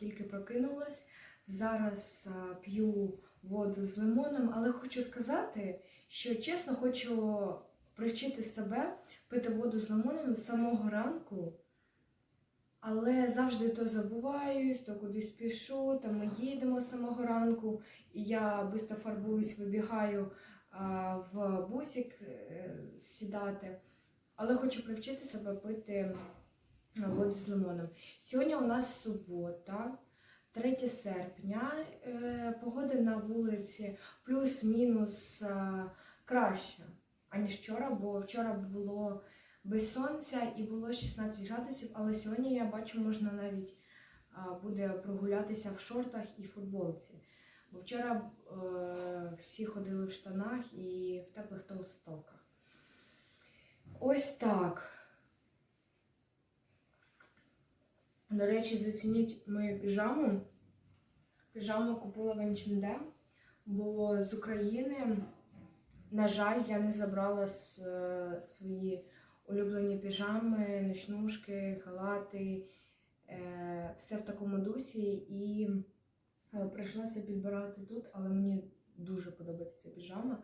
тільки прокинулась. Зараз е, п'ю воду з лимоном, але хочу сказати, що чесно хочу привчити себе пити воду з лимоном з самого ранку. Але завжди то забуваюсь, то кудись пішу, то ми їдемо з самого ранку, і я швидко фарбуюсь, вибігаю а, в бусик е, сідати. Але хочу привчити себе пити воду з лимоном. Сьогодні у нас субота, 3 серпня. Е, Погода на вулиці плюс-мінус е, краще, аніж вчора, бо вчора було без сонця і було 16 градусів, але сьогодні я бачу, можна навіть буде прогулятися в шортах і футболці. Бо вчора е, всі ходили в штанах і в теплих толстовках. Ось так. До речі, зацініть мою піжаму. Піжаму купила в H&M, бо з України, на жаль, я не забрала е, свої улюблені піжами, ночнушки, халати, е, все в такому дусі. І е, прийшлося підбирати тут, але мені дуже подобається піжама.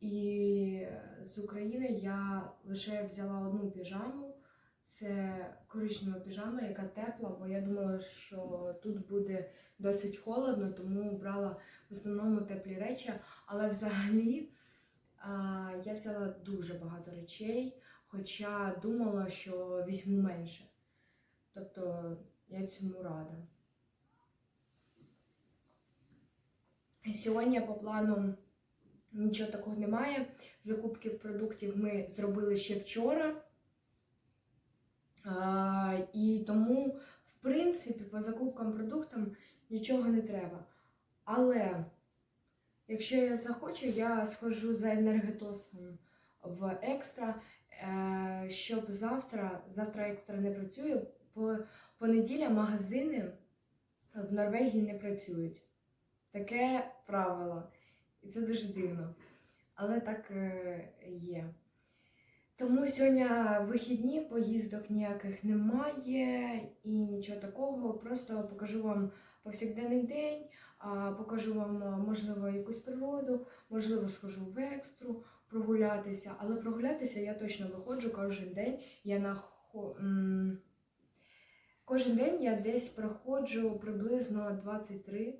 І з України я лише взяла одну піжаму. Це коричнева піжама, яка тепла, бо я думала, що тут буде досить холодно, тому брала в основному теплі речі. Але взагалі а, я взяла дуже багато речей, хоча думала, що візьму менше. Тобто я цьому рада. Сьогодні по плану нічого такого немає. Закупки продуктів ми зробили ще вчора. І тому, в принципі, по закупкам продуктам нічого не треба. Але якщо я захочу, я схожу за енергетосом в екстра, е, щоб завтра, завтра екстра не працює, по понеділля магазини в Норвегії не працюють. Таке правило. І це дуже дивно. Але так е, є. Тому сьогодні вихідні, поїздок ніяких немає і нічого такого. Просто покажу вам повсякденний день, покажу вам, можливо, якусь природу, можливо, схожу в екстру прогулятися. Але прогулятися я точно виходжу кожен день. Я на Кожен день я десь проходжу приблизно 23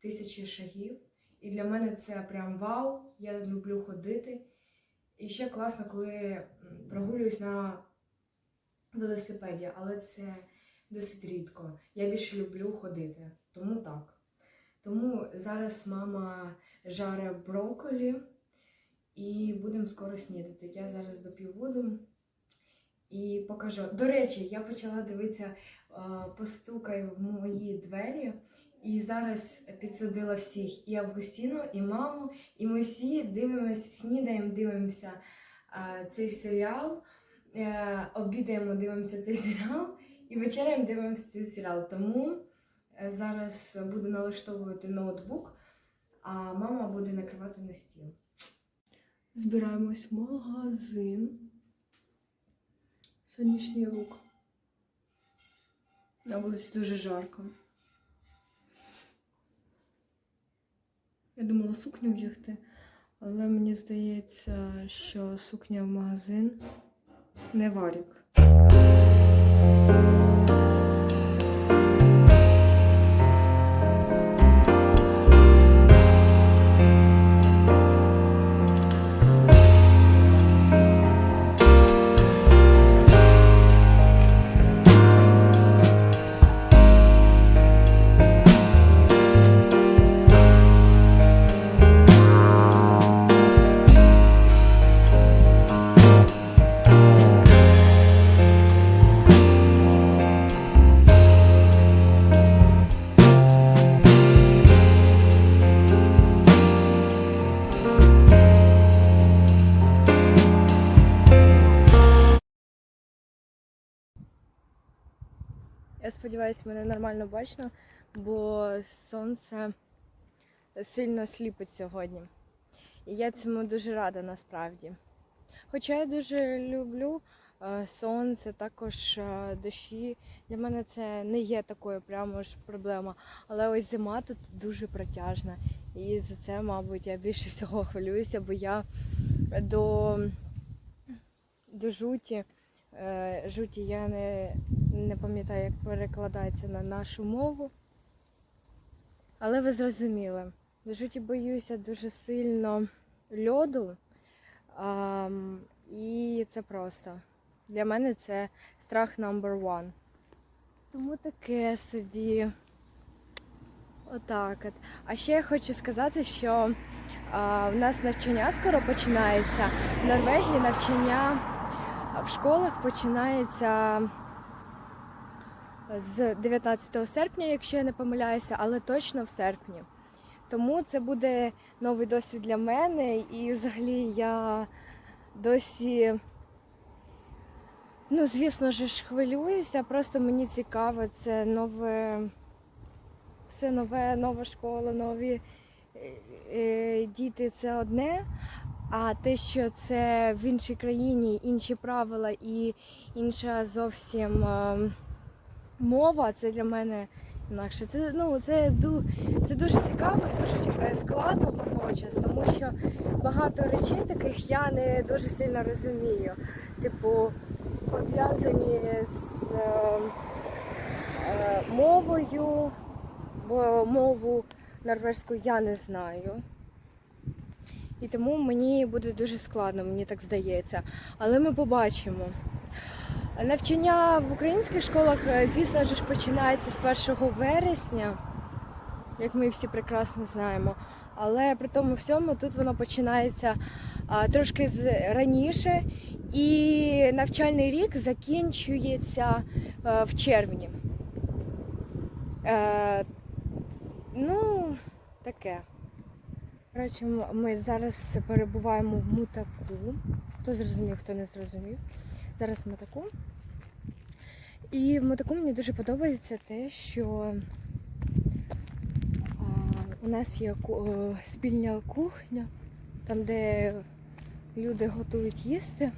тисячі шагів. І для мене це прям вау. Я люблю ходити. І ще класно, коли прогулююсь на велосипеді, але це досить рідко. Я більше люблю ходити, тому так. Тому зараз мама жаре брокколі і будемо скоро снідати. Я зараз доп'ю воду і покажу. До речі, я почала дивитися, постукаю в мої двері. І зараз підсадила всіх і Августіну, і маму, і ми всі дивимося, снідаємо, дивимося а, цей серіал, е, обідаємо, дивимося цей серіал, і вечеряємо дивимося цей серіал. Тому е, зараз буду налаштовувати ноутбук, а мама буде накривати на стіл. Збираємось в магазин. Сонячний лук. На вулиці дуже жарко. Я думала сукню вдягти, але мені здається, що сукня в магазин не варік. Сподіваюся, мене нормально бачно, бо сонце сильно сліпить сьогодні. І я цьому дуже рада насправді. Хоча я дуже люблю е, сонце, також е, дощі. Для мене це не є такою прямо ж проблема. Але ось зима тут дуже протяжна. І за це, мабуть, я більше всього хвилююся, бо я до, до жуті. Е, Жуті я не, не пам'ятаю, як перекладається на нашу мову. Але ви зрозуміли. Жуті боюся дуже сильно льоду. Ам, і це просто. Для мене це страх number one. Тому таке собі. Отак от. А ще я хочу сказати, що а, в нас навчання скоро починається. В Норвегії навчання в школах починається з 19 серпня, якщо я не помиляюся, але точно в серпні. Тому це буде новий досвід для мене, і взагалі я досі, ну, звісно ж, хвилююся, просто мені цікаво, це нове, все нове, нова школа, нові е, е, діти це одне. А те, що це в іншій країні, інші правила і інша зовсім е, мова, це для мене інакше. Це, ну, це, це дуже цікаво і дуже складно водночас, тому що багато речей таких я не дуже сильно розумію. Типу, пов'язані з е, е, мовою, бо мову норвезьку я не знаю. І тому мені буде дуже складно, мені так здається. Але ми побачимо. Навчання в українських школах, е, звісно ж, починається з 1 вересня, як ми всі прекрасно знаємо. Але при тому всьому тут воно починається трошки раніше, і навчальний рік закінчується е, в червні. Е, ну, таке. Коротше, ми зараз перебуваємо в мутаку. Хто зрозумів, хто не зрозумів. Зараз в мутаку. І в мутаку мені дуже подобається те, що у нас є е, спільня кухня, там, де люди готують їсти.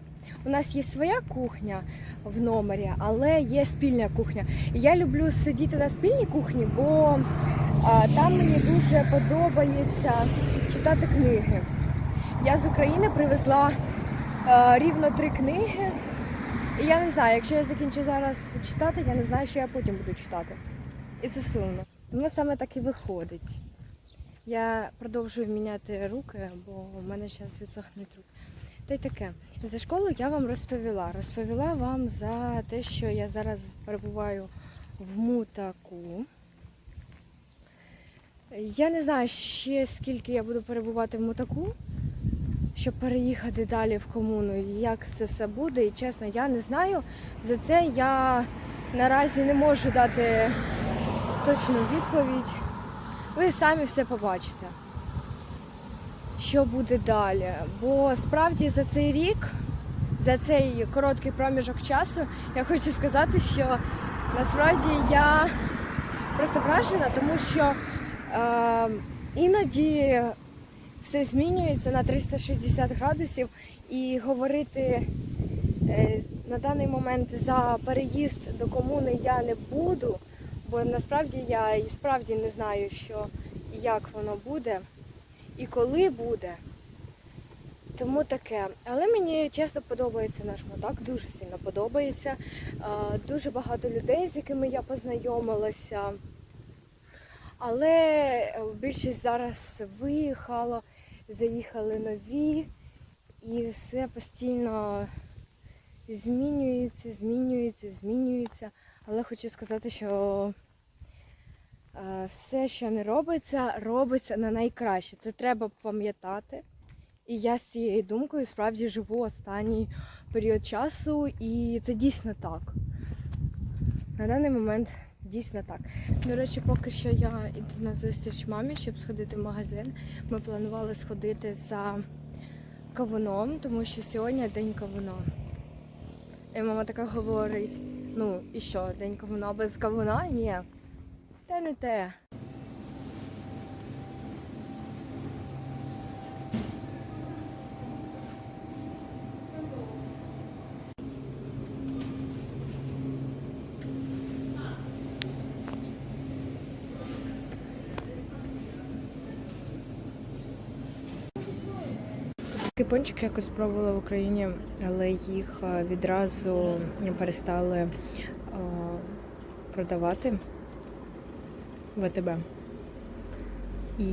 У нас є своя кухня в номері, але є спільна кухня. Я люблю сидіти на спільній кухні, бо там мені дуже подобається читати книги. Я з України привезла е, рівно три книги. І я не знаю, якщо я закінчу зараз читати, я не знаю, що я потім буду читати. І це сумно. Тому саме так і виходить. Я продовжую міняти руки, бо у мене зараз відсохнуть руки. Та й таке. За школу я вам розповіла. Розповіла вам за те, що я зараз перебуваю в мутаку. Я не знаю ще скільки я буду перебувати в мутаку, щоб переїхати далі в комуну, як це все буде. І чесно, я не знаю. За це я наразі не можу дати точну відповідь. Ви самі все побачите, що буде далі. Бо справді за цей рік, за цей короткий проміжок часу, я хочу сказати, що насправді я просто вражена, тому що іноді все змінюється на 360 градусів і говорити е, на даний момент за переїзд до комуни я не буду, бо насправді я і справді не знаю, що і як воно буде і коли буде. Тому таке. Але мені чесно подобається наш мотак, дуже сильно подобається. Е, Дуже багато людей, з якими я познайомилася. Але е, більшість зараз виїхало, заїхали нові, і все постійно змінюється, змінюється, змінюється. Але хочу сказати, що е, все, що не робиться, робиться на найкраще. Це треба пам'ятати. І я з цією думкою справді живу останній період часу, і це дійсно так. На даний момент дійсно так. До речі, поки що я йду на зустріч мамі, щоб сходити в магазин. Ми планували сходити за кавуном, тому що сьогодні день кавуна. І мама така говорить: ну і що, день кавуна без кавуна? Ні. Те не те. Такі пончики якось спробувала в Україні, але їх е, відразу перестали е, продавати в АТБ. І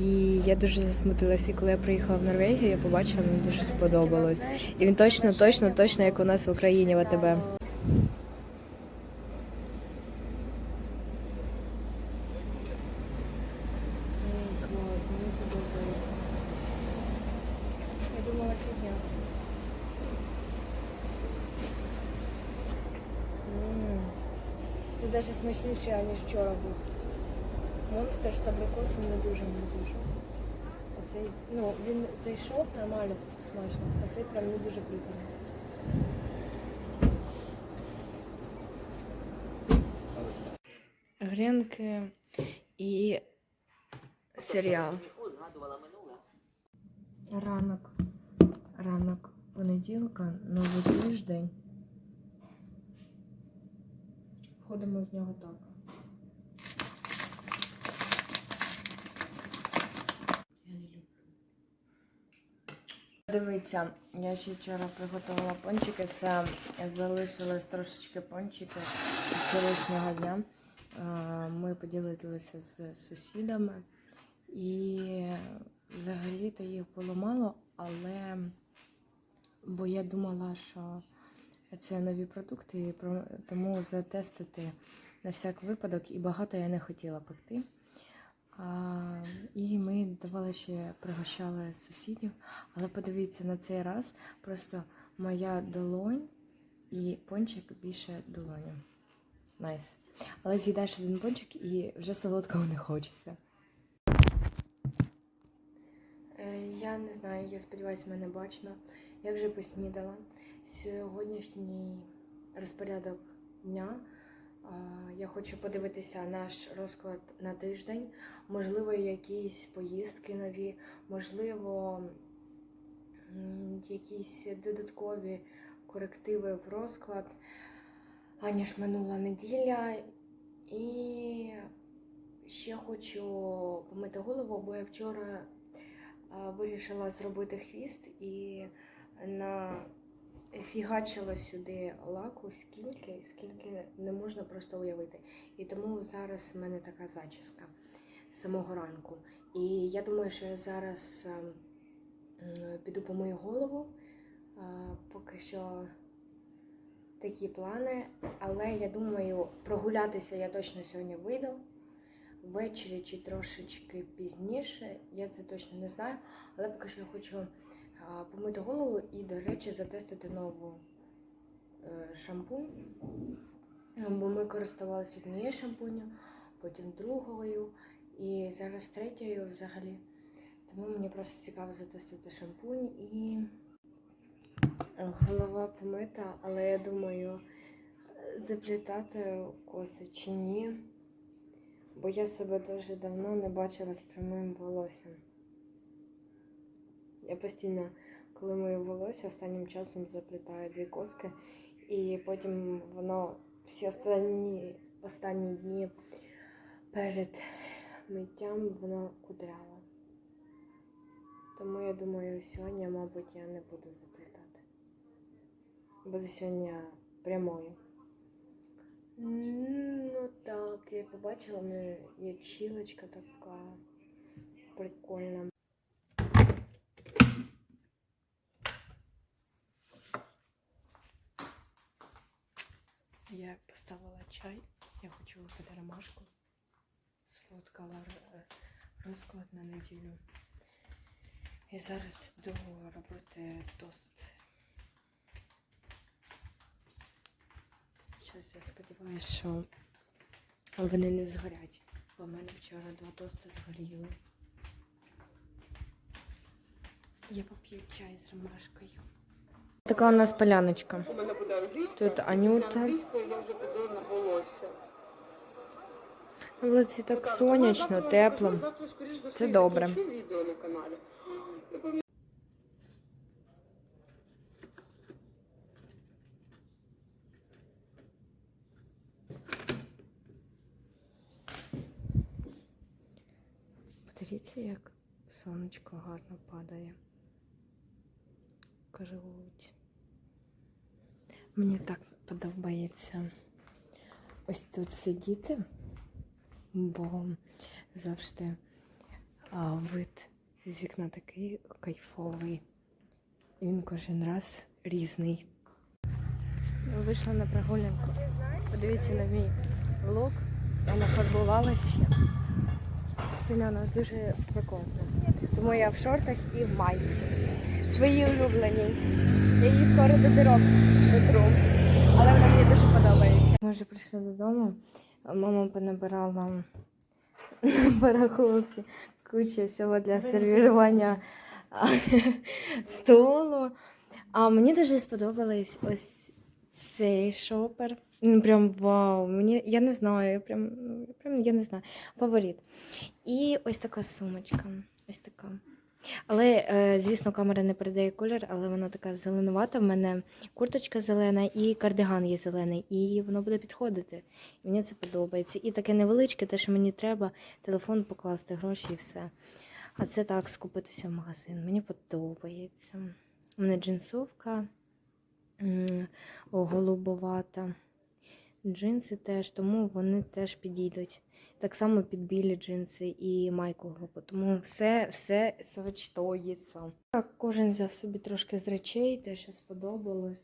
я дуже засмутилася, і коли я приїхала в Норвегію, я побачила, мені дуже сподобалось. І він точно, точно, точно, як у нас в Україні в АТБ. Клас, мені подобається. Я думала фігня. М, Це навіть смачніше, ніж вчора був. Монстр з абрикосом не дуже мені зайшов. Оцей, ну, він зайшов нормально, смачно, а цей прям не дуже приторний. Грінки і серіал. Ранок. Ранок понеділка, новий тиждень. Входимо з нього так. Дивіться, я ще вчора приготувала пончики. Це залишилось трошечки пончиків вчорашнього дня. Ми поділилися з сусідами і взагалі-то їх було мало, але бо я думала, що це нові продукти, тому затестити на всяк випадок і багато я не хотіла пекти. А, і ми давали ще пригощали сусідів. Але подивіться, на цей раз просто моя долонь і пончик більше долоні. Найс. Але з'їдаєш один пончик і вже солодкого не хочеться. Е, Я не знаю, я сподіваюся, мене бачно. Я вже поснідала. Сьогоднішній розпорядок дня. Я хочу подивитися наш розклад на тиждень. Можливо, якісь поїздки нові, можливо, якісь додаткові корективи в розклад, аніж минула неділя. І ще хочу помити голову, бо я вчора вирішила зробити хвіст і на фігачила сюди лаку скільки, скільки не можна просто уявити. І тому зараз в мене така зачіска з самого ранку. І я думаю, що я зараз ем, піду помию голову. Поки що такі плани. Але я думаю, прогулятися я точно сьогодні вийду. Ввечері чи трошечки пізніше, я це точно не знаю. Але поки що я хочу помити голову і, до речі, затестити нову е, шампунь. Бо ми користувалися однією шампунью, потім другою і зараз третьою взагалі. Тому мені просто цікаво затестити шампунь і голова помита, але я думаю, заплітати коси чи ні. Бо я себе дуже давно не бачила з прямим волоссям. Я постійно, коли мою волосся, останнім часом заплітаю дві коски, і потім воно всі останні, останні дні перед миттям воно кудряло. Тому я думаю, сьогодні, мабуть, я не буду заплітати. Буду сьогодні прямою. Ну так, я побачила, в мене є чілочка така прикольна. Я поставила чай, я хочу випити ромашку. Сфоткала розклад на неділю. І зараз йду робити тост. Щас я сподіваюся, що вони не згорять. Бо в мене вчора два тости згоріли. Я поп'ю чай з ромашкою. Така у нас поляночка. У мене буде англійська. Тут Анюта. Англійською на вулиці так сонячно, тепло. Все, Це добре. Подивіться, як сонечко гарно падає. живуть. Мені так подобається ось тут сидіти, бо завжди а, вид з вікна такий кайфовий. І він кожен раз різний. Вийшла на прогулянку. Подивіться на мій влог. Я нафарбувалася ще. Сьогодні у нас дуже спекотно. Тому я в шортах і в майці. Свої улюблені. Я її скоро до дирок дотру. Але вона мені дуже подобається. Ми вже прийшли додому. Мама понабирала на барахолці кучу всього для сервірування столу. А мені дуже сподобались ось цей шопер. Ну, прям вау. Мені я не знаю, прям, ну, прям я не знаю. Фаворит. І ось така сумочка. Ось така. Але, е, звісно, камера не передає колір, але вона така зеленувата. В мене курточка зелена і кардиган є зелений, і воно буде підходити. Мені це подобається. І таке невеличке, те, що мені треба, телефон покласти, гроші і все. А це так, скупитися в магазин. Мені подобається. У мене джинсовка голубовата. Джинси теж, тому вони теж підійдуть. Так само під білі джинси і майку голубу. Тому все, все сочтоється. Так, кожен взяв собі трошки з речей, те, що сподобалось.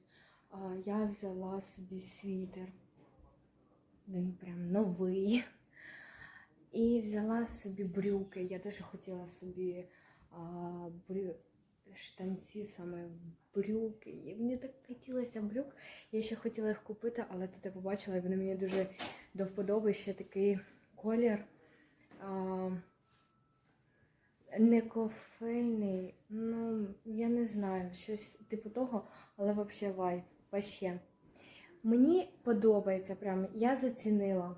Я взяла собі світер. Він прям новий. І взяла собі брюки. Я дуже хотіла собі а, брю... штанці саме брюки. І мені так хотілося брюк. Я ще хотіла їх купити, але тут я побачила, і вони мені дуже до вподоби ще такий колір. А, не кофейний, ну, я не знаю, щось типу того, але взагалі вай, вообще. Мені подобається прям, я зацінила.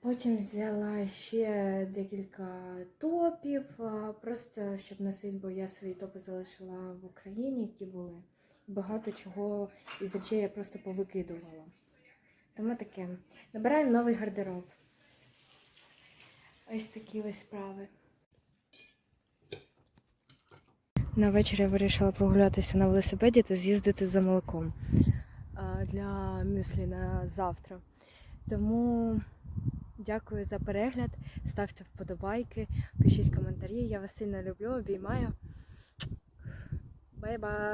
Потім взяла ще декілька топів, просто щоб носити, бо я свої топи залишила в Україні, які були. Багато чого із речей я просто повикидувала. Тому таке. Набираємо новий гардероб. Ось такі ось справи. На вечір я вирішила прогулятися на велосипеді та з'їздити за молоком для мюслі на завтра. Тому дякую за перегляд. Ставте вподобайки, пишіть коментарі. Я вас сильно люблю, обіймаю. Бай-бай!